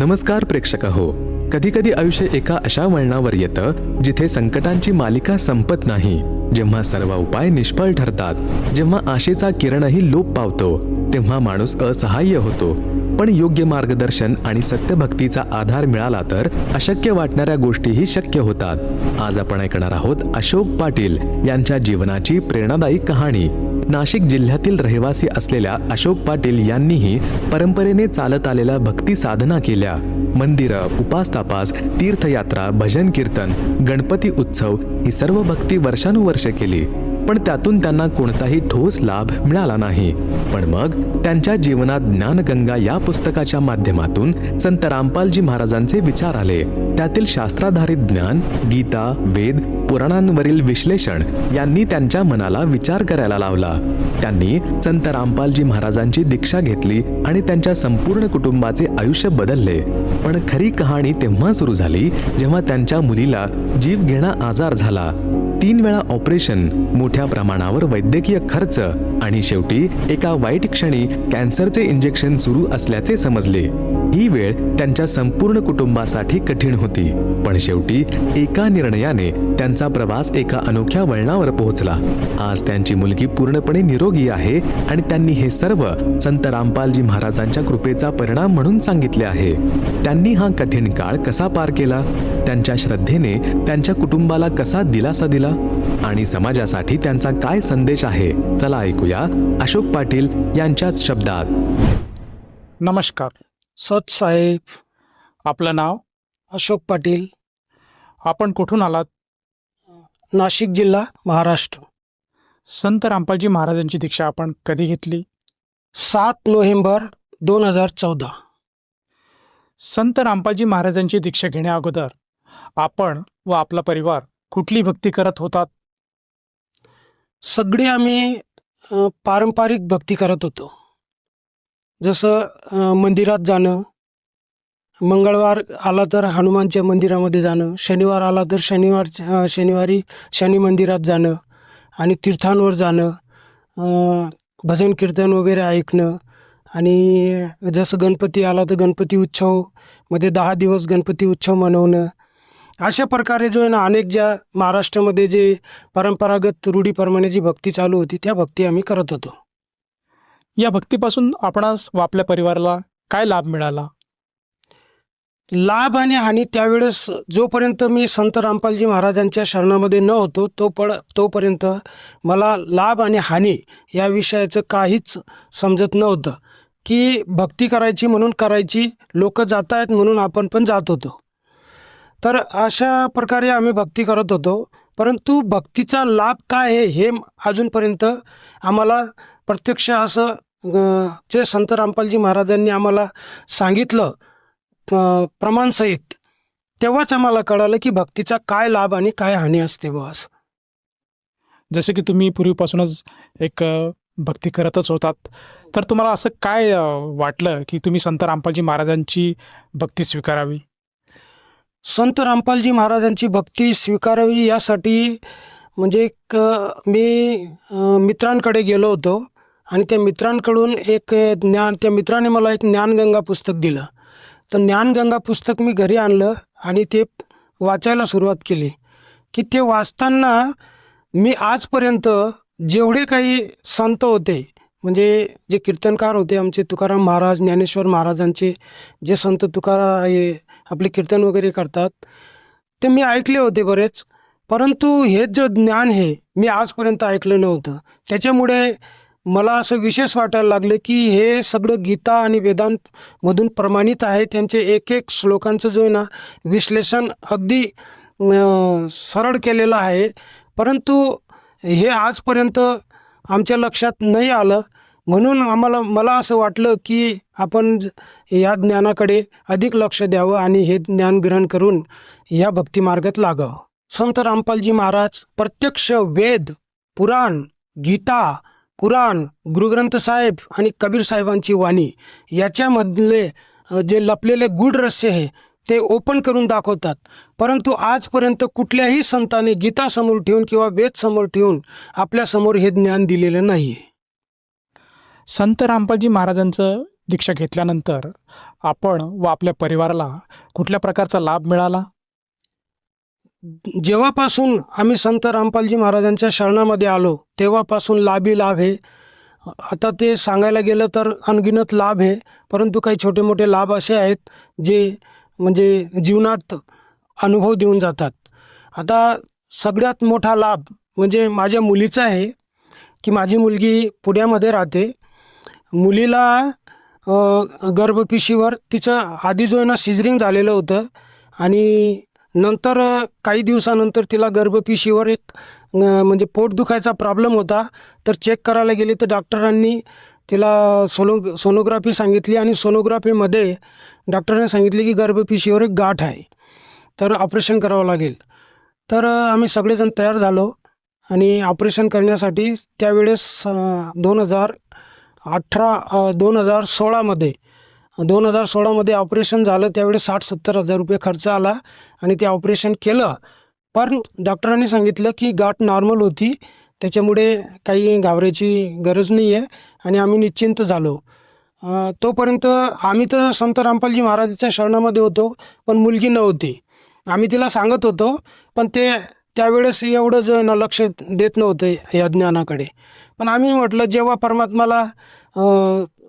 नमस्कार प्रेक्षक हो कधी कधी आयुष्य एका अशा वळणावर येतं जिथे संकटांची मालिका संपत नाही. जेव्हा सर्व उपाय निष्फळ ठरतात जेव्हा आशेचा किरणही लोप पावतो तेव्हा माणूस असहाय्य होतो. पण योग्य मार्गदर्शन आणि सत्यभक्तीचा आधार मिळाला तर अशक्य वाटणाऱ्या गोष्टीही शक्य होतात. आज आपण ऐकणार आहोत अशोक पाटील यांच्या जीवनाची प्रेरणादायी कहाणी. नाशिक जिल्ह्यातील रहिवासी असलेल्या अशोक पाटील यांनीही परंपरेने चालत आलेल्या भक्ती साधना केल्या. मंदिरं उपासतापास तीर्थयात्रा भजन कीर्तन गणपती उत्सव ही सर्व भक्ती वर्षानुवर्ष केली. पण त्यातून त्यांना कोणताही ठोस लाभ मिळाला नाही. पण मग त्यांच्या जीवनात ज्ञानगंगा या पुस्तकाच्या माध्यमातून संत रामपालजी महाराजांचे विचार आले. त्यातील शास्त्राधारित ज्ञान गीता वेद पुराणांवरील विश्लेषण यांनी त्यांच्या मनाला विचार करायला लावला. त्यांनी संत रामपालजी महाराजांची दीक्षा घेतली आणि त्यांच्या संपूर्ण कुटुंबाचे आयुष्य बदलले. पण खरी कहाणी तेव्हा सुरू झाली जेव्हा त्यांच्या मुलीला जीव घेणा आजार झाला. तीन वेळा ऑपरेशन मोठ्या प्रमाणावर वैद्यकीय खर्च आणि शेवटी एका वाईट क्षणी कॅन्सरचे इंजेक्शन सुरू असल्याचे समजले. ही वेळ त्यांच्या संपूर्ण कुटुंबासाठी कठीण होती. पण शेवटी एका निर्णयाने त्यांचा प्रवास एका अनोख्या वळणावर पोहोचला. आज त्यांची मुलगी पूर्णपणे निरोगी आहे आणि त्यांनी हे सर्व संत रामपालजी महाराजांच्या कृपेचा परिणाम म्हणून सांगितले आहे. त्यांनी हा कठीण काळ कसा पार केला? त्यांच्या श्रद्धेने त्यांच्या कुटुंबाला कसा दिलासा दिला? आणि समाजासाठी त्यांचा काय संदेश आहे? चला ऐकूया अशोक पाटील यांच्याच शब्दात. नमस्कार. सत साहेब. आपलं नाव? अशोक पाटील. आपण कुठून आलात? नाशिक जिल्हा महाराष्ट्र. संत रामपालजी महाराजांची दीक्षा आपण कधी घेतली? सात नोव्हेंबर दोन हजार चौदा. संत रामपालजी महाराजांची दीक्षा घेण्या अगोदर आपण व आपला परिवार कुठली भक्ती करत होतात? सगळे आम्ही पारंपरिक भक्ती करत होतो. जसं मंदिरात जाणं मंगळवार आला तर हनुमानच्या मंदिरामध्ये जाणं शनिवार आला तर शनिवार शनिवारी शनी मंदिरात जाणं आणि तीर्थांवर जाणं भजन कीर्तन वगैरे ऐकणं आणि जसं गणपती आला तर गणपती उत्सवमध्ये दहा दिवस गणपती उत्सव मनवणं. अशा प्रकारे जो आहे ना अनेक ज्या महाराष्ट्रामध्ये जे परंपरागत रूढीप्रमाणे जी भक्ती चालू होती त्या भक्ती आम्ही करत होतो. या भक्तीपासून आपणास व आपल्या परिवाराला काय लाभ मिळाला? लाभ आणि हानी त्यावेळेस जोपर्यंत मी संत रामपालजी महाराजांच्या शरणामध्ये न होतो तो पड तोपर्यंत मला लाभ आणि हानी या विषयाचं काहीच समजत नव्हतं. की भक्ती करायची म्हणून करायची लोक जात आहेत म्हणून आपण पण जात होतो. तर अशा प्रकारे आम्ही भक्ती करत होतो. परंतु भक्तीचा लाभ काय आहे हे अजूनपर्यंत आम्हाला प्रत्यक्ष असं जे संत रामपालजी महाराजांनी आम्हाला सांगितलं प्रमाणसहित. तेव्हाच आम्हाला कळालं की भक्तीचा काय लाभ आणि काय हानी असते बस जसे की तुम्ही पूर्वीपासूनच एक भक्ती करतच होतात. तर तुम्हाला असं काय वाटलं की तुम्ही संत रामपालजी महाराजांची भक्ती स्वीकारावी? संत रामपालजी महाराजांची भक्ती स्वीकारावी यासाठी म्हणजे एक मी मित्रांकडे गेलो होतो. आणि त्या मित्रांकडून एक ज्ञान त्या मित्राने मला एक ज्ञानगंगा पुस्तक दिलं. तर ज्ञानगंगा पुस्तक मी घरी आणलं आणि ते वाचायला सुरुवात केली. की ते वाचताना मी आजपर्यंत जेवढे काही संत होते म्हणजे जे कीर्तनकार होते आमचे तुकाराम महाराज ज्ञानेश्वर महाराजांचे जे संत तुकारा हे आपले कीर्तन वगैरे करतात ते मी ऐकले होते बरेच. परंतु हे जे ज्ञान हे मी आजपर्यंत ऐकलं नव्हतं. त्याच्यामुळे मला असं विशेष वाटायला लागलं की हे सगळं गीता आणि वेदांतमधून प्रमाणित आहे. त्यांचे एक एक श्लोकांचं जो आहे ना विश्लेषण अगदी सरळ केलेलं आहे. परंतु हे आजपर्यंत आमच्या लक्षात नाही आलं. म्हणून आम्हाला मला असं वाटलं की आपण ज- या ज्ञानाकडे अधिक लक्ष द्यावं आणि हे ज्ञान ग्रहण करून या भक्तिमार्गात लागावं. संत रामपालजी महाराज प्रत्यक्ष वेद पुराण गीता कुराण गुरुग्रंथ साहेब आणि कबीर साहेबांची वाणी याच्यामधले जे लपलेले गूढ रहस्य आहे ते ओपन करून दाखवतात. परंतु आजपर्यंत कुठल्याही संतांनी गीता समोर ठेवून किंवा वेद समोर ठेवून आपल्यासमोर हे ज्ञान दिलेलं नाही आहे संत रामपालजी महाराजांचं दीक्षा घेतल्यानंतर आपण व आपल्या परिवाराला कुठल्या प्रकारचा लाभ मिळाला? जेव्हापासून आम्ही संत रामपालजी महाराजांच्या शरणामध्ये आलो तेव्हापासून लाभी लाभ आहे आता ते सांगायला गेलं तर अनगिनत लाभ आहे परंतु काही छोटे मोठे लाभ असे आहेत जे म्हणजे जीवनात अनुभव देऊन जातात. आता सगळ्यात मोठा लाभ म्हणजे माझ्या मुलीचा आहे की माझी मुलगी पुण्यामध्ये राहते. मुलीला गर्भपिशीवर तिचं आधी जो आहे ना सिझरिंग झालेलं होतं आणि नंतर काही दिवसानंतर तिला गर्भपिशीवर एक म्हणजे पोट दुखायचा प्रॉब्लेम होता. तर चेक करायला गेले तर डॉक्टरांनी तिला सोनो सोनोग्राफी सांगितली आणि सोनोग्राफीमध्ये डॉक्टरांनी सांगितले की गर्भपिशीवर एक गाठ आहे. तर ऑपरेशन करावं लागेल. तर आम्ही सगळेजण तयार झालो आणि ऑपरेशन करण्यासाठी त्यावेळेस दोन हजार अठरा दोन हजार सोळामध्ये दोन हजार सोळामध्ये ऑपरेशन झालं त्यावेळेस साठ सत्तर हजार रुपये खर्च आला आणि ते ऑपरेशन केलं. पण डॉक्टरांनी सांगितलं की गाठ नॉर्मल होती त्याच्यामुळे काही घाबरायची गरज नाही आहे आणि आम्ही निश्चिंत झालो. तोपर्यंत आम्ही तर संत रामपालजी महाराजांच्या शरणामध्ये होतो पण मुलगी नव्हती. आम्ही तिला सांगत होतो पण ते त्यावेळेस एवढं जे लक्ष देत नव्हतं या ज्ञानाकडे. पण आम्ही म्हटलं जेव्हा परमात्माला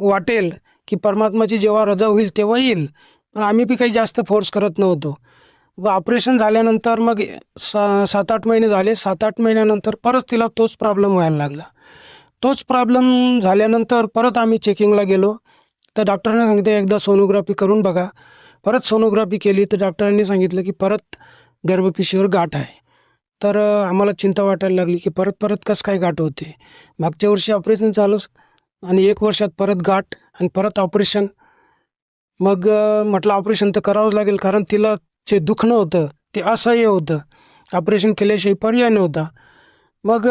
वाटेल की परमात्माची जेव्हा रजा होईल तेव्हा येईल. पण आम्ही बी काही जास्त फोर्स करत नव्हतो. व ऑपरेशन झाल्यानंतर मग सा सात आठ महिने झाले. सात आठ महिन्यानंतर परत तिला तोच प्रॉब्लेम व्हायला लागला. तोच प्रॉब्लेम झाल्यानंतर परत आम्ही चेकिंगला गेलो. तर डॉक्टरांना सांगितलं एकदा सोनोग्राफी करून बघा. परत सोनोग्राफी केली. तर डॉक्टरांनी सांगितलं की परत गर्भपिशीवर गाठ आहे. तर आम्हाला चिंता वाटायला लागली की परत परत कसं काय गाठ होते? मागच्या वर्षी ऑपरेशन झालं. आणि एक वर्षात परत गाठ आणि परत ऑपरेशन मग म्हटलं ऑपरेशन तर करावंच लागेल कारण तिला जे दुखणं होतं ते असह्य होतं. ऑपरेशन केल्याशिवाय पर्याय नव्हता. मग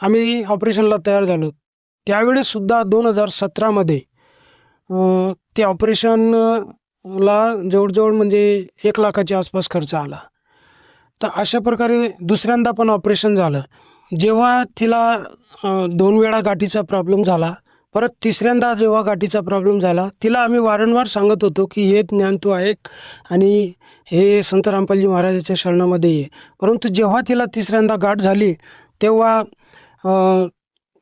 आम्ही ऑपरेशनला तयार झालो. त्यावेळेससुद्धा दोन हजार सतरामध्ये ते ऑपरेशनला जवळजवळ म्हणजे एक लाखाच्या आसपास खर्च आला. तर अशा प्रकारे दुसऱ्यांदा पण ऑपरेशन झालं. जेव्हा तिला दोन वेळा गाठीचा प्रॉब्लेम झाला परत तिसऱ्यांदा जेव्हा गाठीचा प्रॉब्लेम झाला तिला आम्ही वारंवार सांगत होतो की हे ज्ञान तू ऐक आणि हे संत रामपालजी महाराजाच्या शरणामध्ये ये. परंतु जेव्हा तिला तिसऱ्यांदा गाठ झाली तेव्हा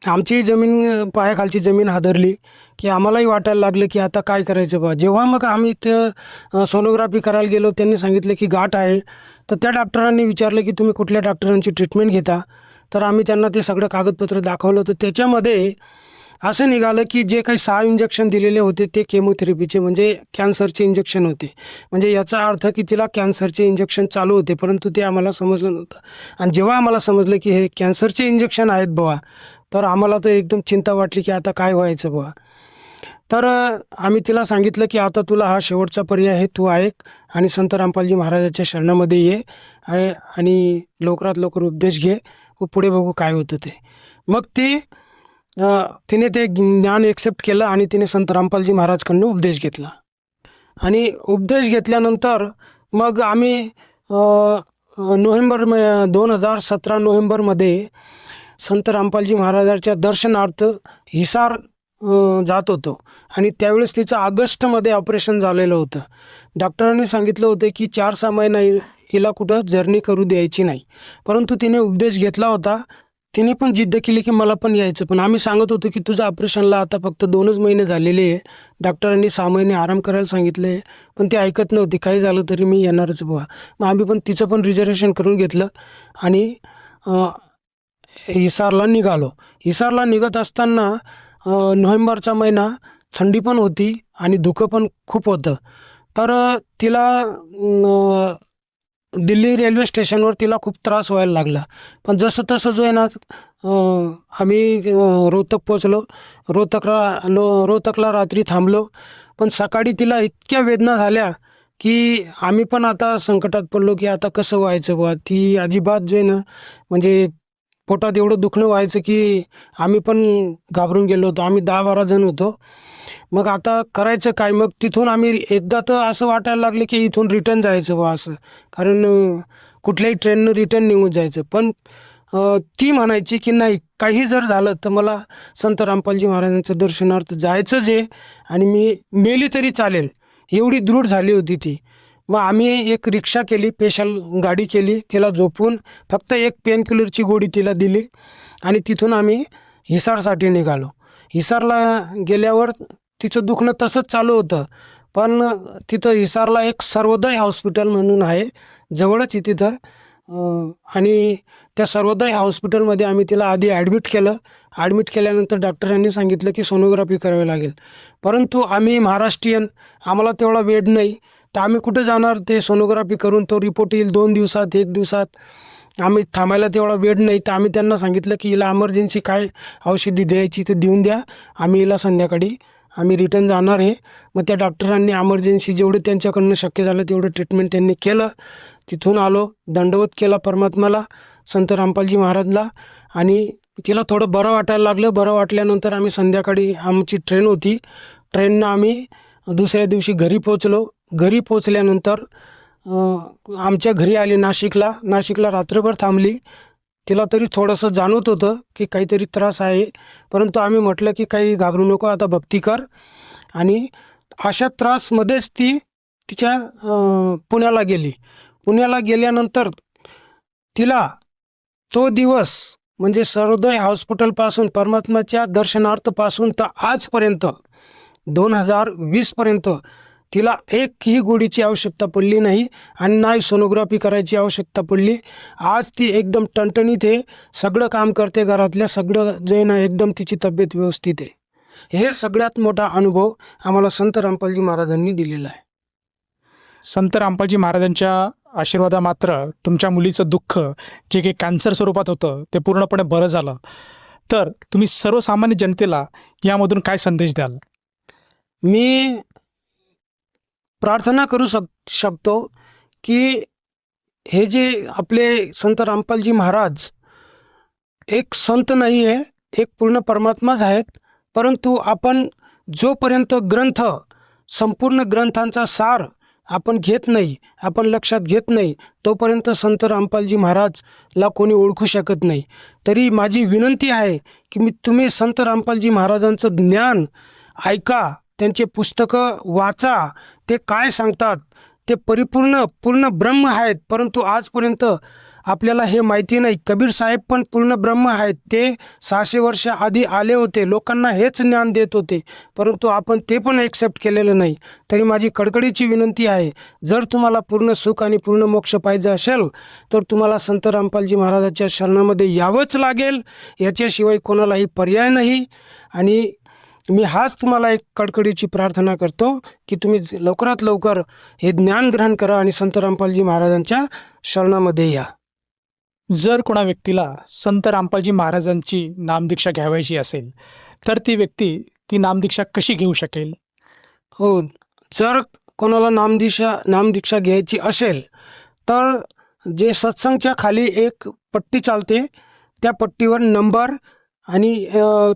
आमची जमीन पायाखालची जमीन हादरली की आम्हालाही वाटायला लागलं की आता काय करायचं बा? जेव्हा मग आम्ही ते सोनोग्राफी करायला गेलो त्यांनी सांगितलं की गाठ आहे. तर त्या डॉक्टरांनी विचारलं की तुम्ही कुठल्या डॉक्टरांची ट्रीटमेंट घेता? तर आम्ही त्यांना ते सगळं कागदपत्र दाखवलं. तर त्याच्यामध्ये असं निघालं की जे काही सहा इंजेक्शन दिलेले होते ते केमोथेरपीचे म्हणजे कॅन्सरचे इंजेक्शन होते. म्हणजे याचा अर्थ की तिला कॅन्सरचे इंजेक्शन चालू होते परंतु ते आम्हाला समजलं नव्हतं. आणि जेव्हा आम्हाला समजलं की हे कॅन्सरचे इंजेक्शन आहेत बुवा तर आम्हाला तर एकदम चिंता वाटली की आता काय व्हायचं बुवा. तर आम्ही तिला सांगितलं की आता तुला हा शेवटचा पर्याय आहे तू ऐक आणि संत रामपालजी महाराजाच्या शरणामध्ये ये आणि लवकरात लवकर उपदेश घे. व पुढे बघू काय होतं ते. मग ते तिने ते ज्ञान एक्सेप्ट केलं आणि तिने संत रामपालजी महाराजकडनं उपदेश घेतला. आणि उपदेश घेतल्यानंतर मग आम्ही नोव्हेंबर म दोन हजार सतरा नोव्हेंबरमध्ये संत रामपालजी महाराजांच्या दर्शनार्थ हिसार जात होतो. आणि त्यावेळेस तिचं ऑगस्टमध्ये ऑपरेशन झालेलं होतं. डॉक्टरांनी सांगितलं होतं की चार सहा महिना हिला कुठं जर्नी करू द्यायची नाही. परंतु तिने उपदेश घेतला होता. तिने पण जिद्द केली की मला पण यायचं. पण आम्ही सांगत होतो की तुझं ऑपरेशनला आता फक्त दोनच महिने झालेले आहे. डॉक्टरांनी सहा महिने आराम करायला सांगितले आहे. पण ते ऐकत नव्हती. काही झालं तरी मी येणारच बुवा. मग आम्ही पण तिचं पण रिझर्वेशन करून घेतलं. आणि हिसारला निघालो. हिसारला निघत असताना नोव्हेंबरचा महिना थंडी पण होती आणि धुकं पण खूप होतं. तर तिला दिल्ली रेल्वे स्टेशनवर तिला खूप त्रास व्हायला लागला. पण जसं तसं जो आहे ना आम्ही रोहतक पोचलो रोहतकला लो रोहतकला रात्री थांबलो. पण सकाळी तिला इतक्या वेदना झाल्या की आम्ही पण आता संकटात पडलो की आता कसं व्हायचं बुवा? ती अजिबात जे आहे ना म्हणजे पोटात एवढं दुखणं व्हायचं की आम्ही पण घाबरून गेलो होतो. आम्ही दहा बारा जण होतो. मग आता करायचं काय? मग तिथून आम्ही एकदा तर असं वाटायला लागलं की इथून रिटर्न जायचं बा असं. कारण कुठल्याही ट्रेननं रिटर्न निघून जायचं. पण ती म्हणायची की नाही काही जर झालं तर मला संत रामपालजी महाराजांचं दर्शनार्थ जायचंच आहे आणि मी मेली तरी चालेल. एवढी दृढ झाली होती ती. मग आम्ही एक रिक्षा केली स्पेशल गाडी केली तिला झोपून फक्त एक पेन किलरची तिला दिली आणि तिथून आम्ही हिसारसाठी निघालो. हिसारला गेल्यावर तिचं दुखणं तसंच चालू होतं. पण तिथं हिसारला एक सर्वोदय हॉस्पिटल म्हणून आहे. जवळच आहे तिथं. आणि त्या सर्वोदय हॉस्पिटलमध्ये आम्ही तिला आधी ॲडमिट केलं. ॲडमिट केल्यानंतर डॉक्टरांनी सांगितलं की सोनोग्राफी करावी लागेल. परंतु आम्ही महाराष्ट्रीयन आम्हाला तेवढा वेळ नाही. तर आम्ही कुठं जाणार? ते सोनोग्राफी करून तो रिपोर्ट येईल दोन दिवसात एक दिवसात. आम्ही थांबायला तेवढा वेळ नाही. तर आम्ही त्यांना सांगितलं की हिला एमर्जन्सी काय औषधी द्यायची ते देऊन द्या. आम्ही हिला संध्याकाळी आम्ही रिटर्न जाणार आहे. मग त्या डॉक्टरांनी एमर्जन्सी जेवढं त्यांच्याकडनं शक्य झालं तेवढं ट्रीटमेंट त्यांनी केलं. तिथून आलो दंडवत केला परमात्माला संत रामपालजी महाराजला. आणि तिला थोडं बरं वाटायला लागलं. बरं वाटल्यानंतर आम्ही संध्याकाळी आमची ट्रेन होती. ट्रेननं आम्ही दुसऱ्या दिवशी घरी पोचलो घरी पोचल्यानंतर आमच्या घरी आले नाशिकला. नाशिकला रात्रभर थांबली. तिला तरी थोडंसं जाणवत होतं की काहीतरी त्रास आहे. परंतु आम्ही म्हटलं की काही घाबरू नको आता भक्ती कर. आणि अशा त्रासमध्येच ती तिच्या पुण्याला गेली. पुण्याला गेल्यानंतर तिला तो दिवस म्हणजे सर्वोदय हॉस्पिटलपासून परमात्माच्या दर्शनार्थपासून तर आजपर्यंत दोन हजार वीसपर्यंत तिला एकही गोळीची आवश्यकता पडली नाही आणि नाही सोनोग्राफी करायची आवश्यकता पडली. आज ती एकदम टणटणीत आहे. सगळं काम करते घरातल्या सगळं जे ना एकदम तिची तब्येत व्यवस्थित आहे. हे सगळ्यात मोठा अनुभव आम्हाला संत रामपालजी महाराजांनी दिलेला आहे. संत रामपालजी महाराजांच्या आशीर्वादा मात्र तुमच्या मुलीचं दुःख जे काही कॅन्सर स्वरूपात होतं ते पूर्णपणे बरं झालं. तर तुम्ही सर्वसामान्य जनतेला यामधून काय संदेश द्याल? मी प्रार्थना करू शक शकतो की हे जे आपले संत रामपालजी महाराज एक संत नाही आहे एक पूर्ण परमात्माच आहेत परंतु आपण जोपर्यंत ग्रंथ संपूर्ण ग्रंथांचा सार आपण घेत नाही आपण लक्षात घेत नाही तोपर्यंत संत रामपालजी महाराजला कोणी ओळखू शकत नाही. तरी माझी विनंती आहे की मी तुम्ही संत रामपालजी महाराजांचं ज्ञान ऐका त्यांचे पुस्तकं वाचा ते काय सांगतात? ते परिपूर्ण पूर्ण ब्रह्म आहेत परंतु आजपर्यंत आपल्याला हे माहिती नाही. कबीर साहेब पण पूर्ण ब्रह्म आहेत. ते सहाशे वर्ष आधी आले होते. लोकांना हेच ज्ञान देत होते. परंतु आपण ते पण एक्सेप्ट केलेलं नाही. तरी माझी कडकडीची विनंती आहे जर तुम्हाला पूर्ण सुख आणि पूर्ण मोक्ष पाहिजे असेल तर तुम्हाला संत रामपालजी महाराजाच्या शरणामध्ये यावंच लागेल. याच्याशिवाय कोणालाही पर्याय नाही. आणि मी हाच तुम्हाला एक कडकडीची प्रार्थना करतो की तुम्ही लवकरात लवकर हे ज्ञान ग्रहण करा आणि संत रामपालजी महाराजांच्या शरणामध्ये या. जर कोणा व्यक्तीला संत रामपालजी महाराजांची नामदीक्षा घ्यावायची असेल तर ती व्यक्ती ती नामदीक्षा कशी घेऊ शकेल? हो जर कोणाला नामदीक्षा नामदीक्षा घ्यायची असेल तर जे सत्संगच्या खाली एक पट्टी चालते त्या पट्टीवर नंबर आणि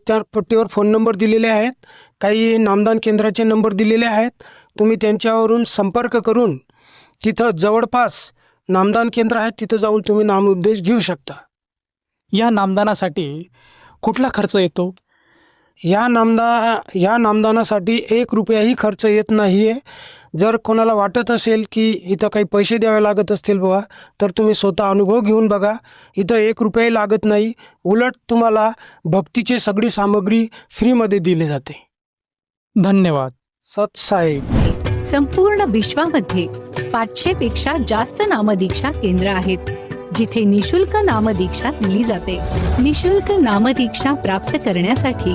त्या पट्टीवर फोन नंबर दिलेले आहेत. काही नामदान केंद्राचे नंबर दिलेले आहेत. तुम्ही त्यांच्यावरून संपर्क करून तिथं जवळपास नामदान केंद्र आहेत तिथं जाऊन तुम्ही नामउद्देश घेऊ शकता. या नामदानासाठी कुठला खर्च येतो? या नामदा या नामदानासाठी एक रुपयाही खर्च येत नाही आहे जर कोणाला वाटत असेल की इथं काही पैसे द्यावे लागत असतील बुवा तर तुम्ही स्वतः अनुभव घेऊन बघा. इथं एक रुपयाही लागत नाही. उलट तुम्हाला भक्तीची सगळी सामग्री फ्रीमध्ये दिली जाते. धन्यवाद. सत्साहेब संपूर्ण विश्वामध्ये पाचशे पेक्षा जास्त नामदीक्षा केंद्र आहेत जिथे निशुल्क नामदीक्षा दिली जाते. निशुल्क नामदीक्षा प्राप्त करण्यासाठी